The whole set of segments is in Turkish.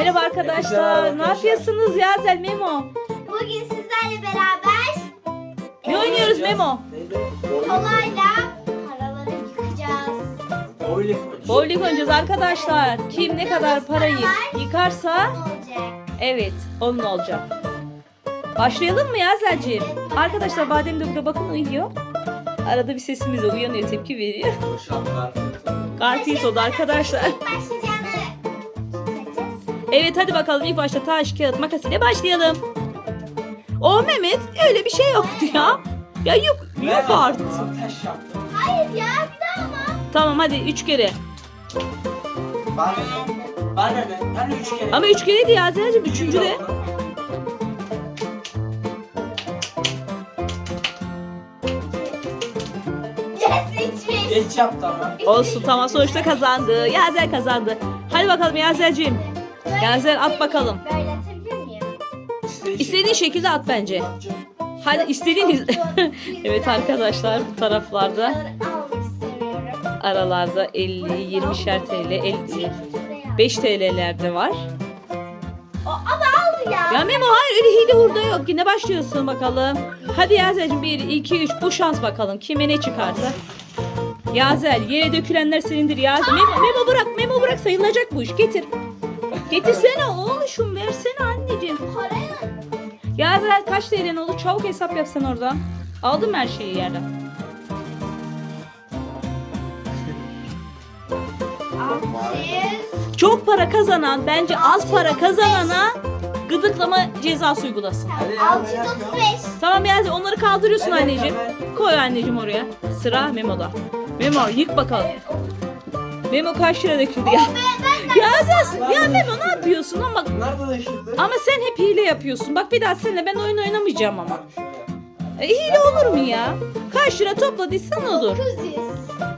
Merhaba arkadaşlar. Ne yapıyorsunuz Yazel Memo? Bugün sizlerle beraber Ne oynuyoruz Memo? kolayla paraları yıkacağız. Bowling. Bowling oynayacağız arkadaşlar. Kim ne kadar parayı yıkarsa Ne olacak? evet onun olacak. Başlayalım mı Yazel'ciğim? Arkadaşlar Badem de burada bakın uyuyor. Arada bir sesimize uyanıyor tepki veriyor. Garfield oldu arkadaşlar. Çekeceğiz. Evet hadi bakalım ilk başta taş, kağıt, makas ile başlayalım. O Mehmet öyle bir şey yoktu ya. Ya yok, yok artık. Taş yaptım. Hayır ya bir daha ama. Tamam hadi üç kere. Bana ne? Bana ne? Hani üç kere. Ama üç kereydi ya Zelcim üçüncü de. Geç yaptı ama. Olsun tamam sonuçta kazandı. Yazel kazandı. Hadi bakalım Yazel'cim. Yazel at bakalım. miyim? Böyle atabilir miyim? İstediğin şekilde at bence. Hadi istediğiniz. evet arkadaşlar bu taraflarda aralarda 50, 20'şer TL, 50, 5 TL'ler de var. O, ama aldı ya. Ya Memo hayır öyle hile hurda yok. Yine başlıyorsun bakalım. Hadi Yazel'cim 1, 2, 3 bu şans bakalım. Kime ne çıkarsa. Yazel yere dökülenler senindir Yazel. Memo, Memo bırak Memo bırak sayılacak bu iş. Getir. Getirsene oğlum versene anneciğim. Parayı Yazel kaç TL'n olur? Çabuk hesap yapsan oradan. Aldım her şeyi yerden. altı Çok para kazanan bence az para kazanana gıdıklama cezası uygulasın. Hadi ya, 635. Tamam Yazel onları kaldırıyorsun anneciğim. Koy anneciğim oraya. Sıra Memo'da. Memo yık bakalım. Memo kaç lira döküldü ya? Yazel ya Memo ne yapıyorsun ama Nerede de ışıldı? ama sen hep hile yapıyorsun. Bak bir daha seninle ben oyun oynamayacağım ama. E, hile olur mu ya? Kaç lira topladıysan olur. 900.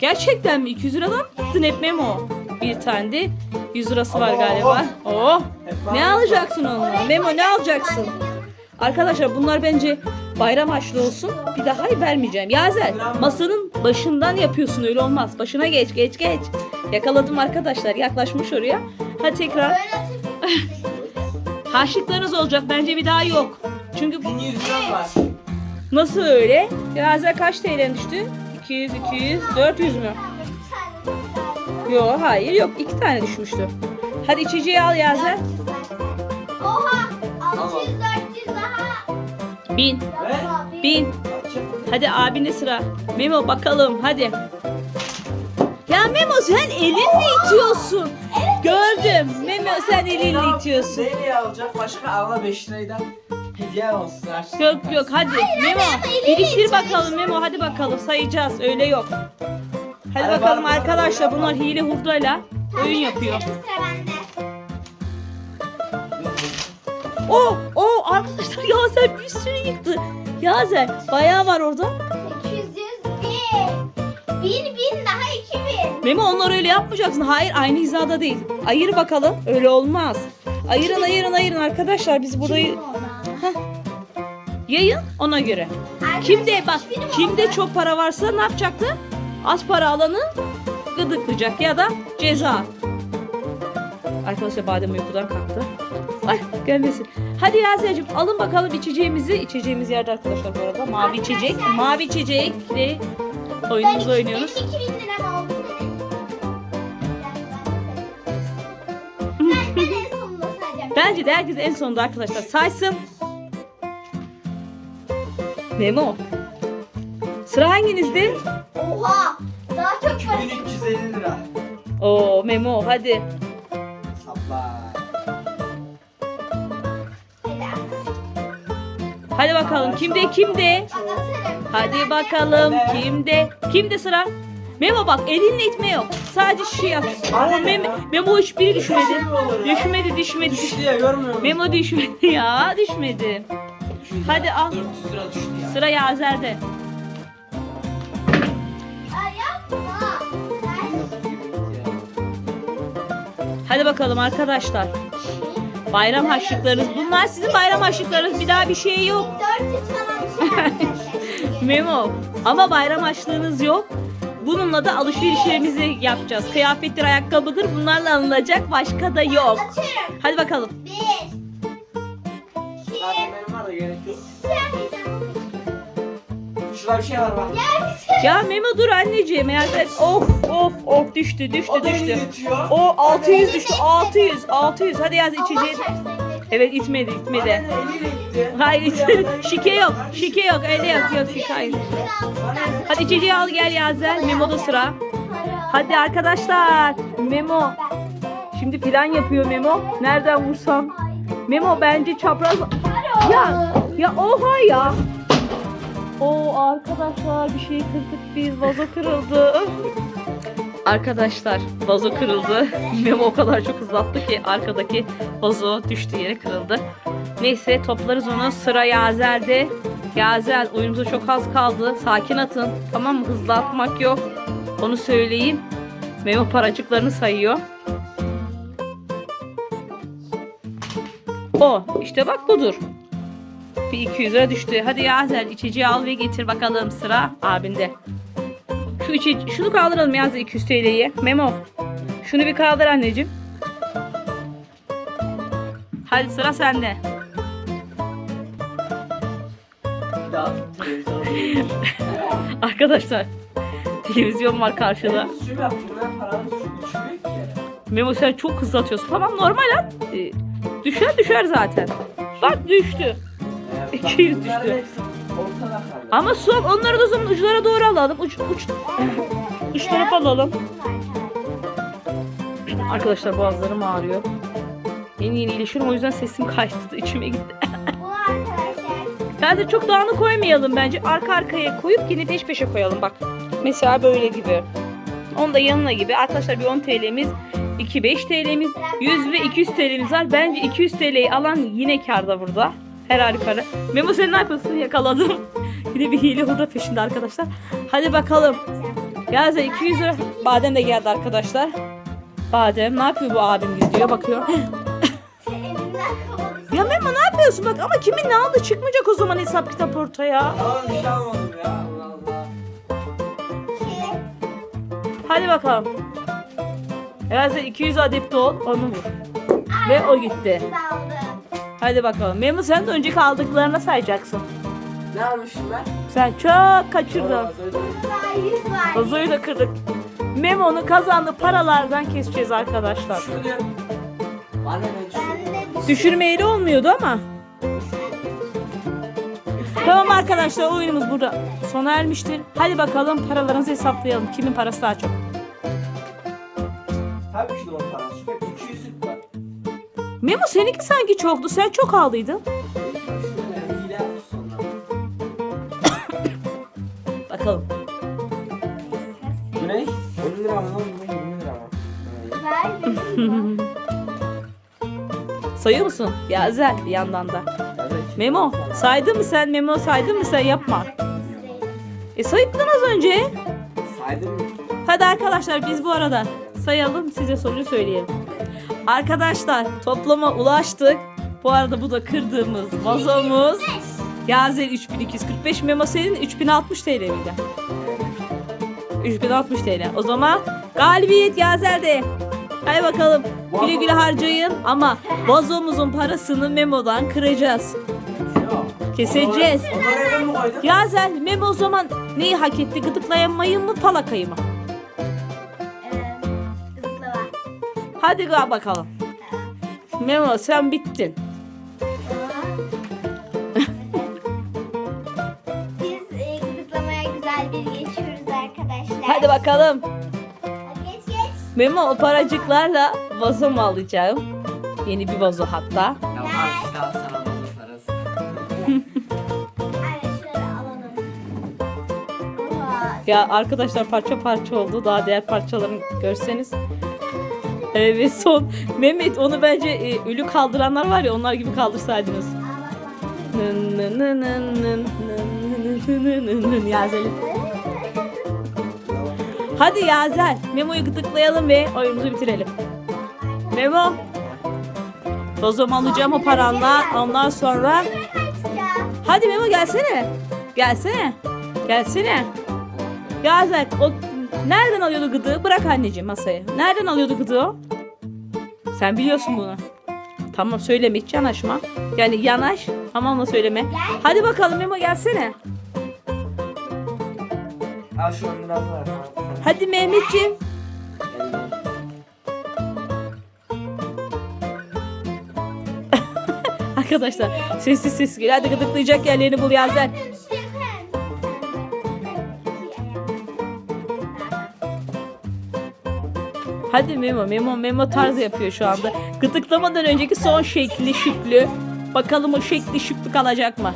Gerçekten mi? 200 liradan mı attın hep Memo? Bir tane de 100 lirası var galiba. Oh. Hep Ne alacaksın onunla? Memo ne alacaksın? Arkadaşlar bunlar bence bayram harçlı olsun. Bir daha vermeyeceğim. Yazel masanın başından yapıyorsun öyle olmaz. Başına geç geç geç. Yakaladım arkadaşlar yaklaşmış oraya. Hadi tekrar. Harçlıklarınız olacak bence bir daha yok. Çünkü 1100 lira var. nasıl öyle? Yazel kaç TL düştü? 200, 200, 400 mü? Yok hayır yok iki tane düşmüştü. Hadi içeceği al Yazel. Oha! 600 400 daha. 1000, Yapma, bir- 1000. Açık. Hadi abine sıra. Memo bakalım hadi. Ya Memo sen elinle itiyorsun. Gördüm. Memo sen elinle itiyorsun. Neyle alacak? Başka alma 5 liraydan hediye olsun. Yok yok hadi Memo. Biriktir bakalım Memo hadi bakalım sayacağız öyle yok. Hadi Hadi bakalım arkadaşlar bunlar bakalım. hile hurdayla oyun yapıyor. atıyorum, Sıra bende. Oo oo arkadaşlar Yazel bir sürü yıktı. Yazel bayağı var orada. 800 bin. 1000 bin daha 2000. Memo onları öyle yapmayacaksın. Hayır aynı hizada değil. Ayır bakalım. Öyle olmaz. Ayırın ayırın ayırın arkadaşlar biz burayı yayın ona göre. Kimde bak kimde çok para varsa ne yapacaktı? Az para alanı gıdıklayacak ya da ceza. Arkadaşlar badem uykudan kalktı. Ay gelmesin. Hadi Yasel'cim alın bakalım içeceğimizi. İçeceğimiz yerde arkadaşlar bu arada. Mavi içecek. Mavi içecekle oyunumuzu oynuyoruz. Benim 2000 liram oldu senin. Ben, ben en sonunda sayacağım. Bence de herkes en sonunda arkadaşlar saysın. Memo. Sıra hanginizde? Oha! Daha çok para. 1350 lira. Oo Memo hadi. Hadi bakalım kimde kimde? Hadi bakalım kimde? Kimde sıra? Memo bak elinle itme yok. Sadece şey yap. Memo? Memo hiçbiri düşmedi. Düşmedi düşmedi. Düştü ya görmüyor musun? Memo düşmedi ya düşmedi. 300 Hadi al. 400 lira düştü ya. Sıra Yazer'de. Hadi bakalım arkadaşlar. Bayram harçlıklarınız. Bunlar sizin bayram harçlıklarınız. Bir daha bir şey yok. 400 falan bir şey. Memo. Ama bayram harçlığınız yok. Bununla da alışverişlerimizi yapacağız. Kıyafettir, ayakkabıdır. Bunlarla alınacak. Başka da yok. Atıyorum. Hadi bakalım. Bir. Zaten İki. benim var da gerek yok. Sen Şurada bir şey var bak. Ya Memo dur anneciğim. Ya sen- of of of düştü düştü O da düştü. götürüyor. O 600 düştü. 600 600. Hadi yaz içeceği. Evet itmedi Bana itmedi. ne, eliyle gitti. Hayır it- şike yok. Şike yok. Öyle yok. Yok şike hayır. Hadi içeceği al gel Yazel. Memo'da sıra. Hadi arkadaşlar. Memo. Şimdi plan yapıyor Memo. Nereden vursam? Memo bence çapraz. Ya ya oha ya. O arkadaşlar bir şey kırdık biz. Vazo kırıldı. Arkadaşlar vazo kırıldı. Memo o kadar çok hızlattı ki arkadaki vazo düştü yere kırıldı. Neyse toplarız onu. Sıra Yazel'de. Yazel oyunumuza çok az kaldı. Sakin atın. Tamam mı? Hızlı atmak yok. Onu söyleyeyim. Memo paracıklarını sayıyor. O. işte bak budur. Bir 200 lira düştü. Hadi Yazel içeceği al ve getir bakalım sıra abinde. Şu içi, şunu kaldıralım Yazel 200 TL'yi. Memo. Şunu bir kaldır anneciğim. Hadi sıra sende. Arkadaşlar televizyon var karşıda. Memo sen çok hızlı atıyorsun. Tamam normal at. Ee, düşer düşer zaten. Bak düştü. Ee, 200 bak, bunların düştü. Ama son onları da o zaman uçlara doğru alalım. Uç, uç, uç tarafa alalım. Arkadaşlar boğazlarım ağrıyor. Yeni yeni iyileşiyorum o yüzden sesim kaçtı. içime gitti. Bu arkadaşlar. Bence çok dağınık koymayalım bence. Arka arkaya koyup yine peş peşe koyalım bak. Mesela böyle gibi. Onu da yanına gibi. Arkadaşlar bir 10 TL'miz, 2 5 TL'miz, 100 ve 200 TL'miz var. Bence 200 TL'yi alan yine karda burada. Her halükarda. Memo sen ne yapıyorsun? Yakaladım. Yine bir hile hurda peşinde arkadaşlar. Hadi bakalım. Yazda 200 lira. Badem de geldi arkadaşlar. Badem ne yapıyor bu abim gidiyor bakıyor. Ya Memo ne yapıyorsun bak ama kimin ne aldı çıkmayacak o zaman hesap kitap ortaya. Tamam bir şey almadım ya. Allah Allah. Hadi bakalım. Yazda 200 adet ol onu vur. Ve o gitti. Aldım. Hadi bakalım. Memo sen de önceki aldıklarına sayacaksın. Ne almışım ben? Sen çok kaçırdın. Vazoyu da kırdık. Memo'nun kazandığı paralardan keseceğiz arkadaşlar. Diyorum. Bana ne Düşürmeyeli olmuyordu ama. Tamam arkadaşlar oyunumuz burada sona ermiştir. Hadi bakalım paralarınızı hesaplayalım. Kimin parası daha çok? Tabii ki de Memo seninki sanki çoktu. Sen çok aldıydın. Bakalım. Bu ne? 10 lira mı lan? Bu 20 lira mı? Sayıyor musun? Ya Zel bir yandan da. Memo saydın mı sen? Memo saydın mı sen? Yapma. E sayıktın az önce. Saydım mı? Hadi arkadaşlar biz bu arada sayalım size soruyu söyleyelim. Arkadaşlar toplama ulaştık. Bu arada bu da kırdığımız vazomuz. Yazel 3245 Memo senin 3060 TL miydi? 3060 TL. O zaman galibiyet Yazel'de. Hadi bakalım. Güle güle harcayın ama vazomuzun parasını Memo'dan kıracağız. Keseceğiz. Yazel Memo o zaman neyi hak etti? Gıdıklayamayı mı palakayı mı? Hadi gel bakalım. Memo sen bittin. Biz e, gıdıklamaya güzel bir geçiyoruz arkadaşlar. Hadi bakalım. Hadi geç geç. Memo o paracıklarla vazo mu alacağım? Yeni bir vazo hatta. Ya al işte al sana bunun parası. Aynen şöyle alalım. Oha. Ya arkadaşlar parça parça oldu. Daha diğer parçalarını görseniz. Evet son. Mehmet onu bence e, ölü kaldıranlar var ya onlar gibi kaldırsaydınız. Nın Yazel'im. Hadi Yazel. Memo'yu gıdıklayalım ve oyunumuzu bitirelim. Memo. Vazomu alacağım o paranla. Ondan sonra. Hadi Memo gelsene. Gelsene. Gelsene. Yazel o Nereden alıyordu gıdığı? Bırak anneciğim masaya. Nereden alıyordu gıdığı o? Sen biliyorsun bunu. Tamam söyleme hiç yanaşma. Yani yanaş ama ona söyleme. Hadi bakalım Memo gelsene. Al şu 10 liramı ver. Hadi Mehmetciğim. Arkadaşlar sessiz sessiz geliyor. Hadi gıdıklayacak yerlerini bul Yazel. Hadi Memo, Memo, Memo tarzı yapıyor şu anda. Gıdıklamadan önceki son şekli şüklü. Bakalım o şekli şüklü kalacak mı?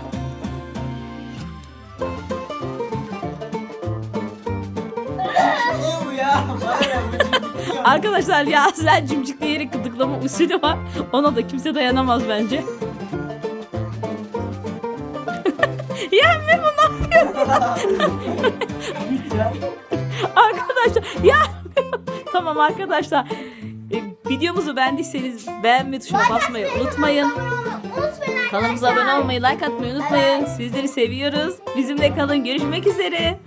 Bu ya? Arkadaşlar Yazel cimcikleyerek gıdıklama usulü var. Ona da kimse dayanamaz bence. ya Memo ne yapıyorsun? Arkadaşlar ya tamam arkadaşlar. E, videomuzu beğendiyseniz beğenme tuşuna basmayı unutmayın. Unutmayın Kanalımıza abone olmayı, like atmayı unutmayın. Sizleri seviyoruz. Bizimle kalın. Görüşmek üzere.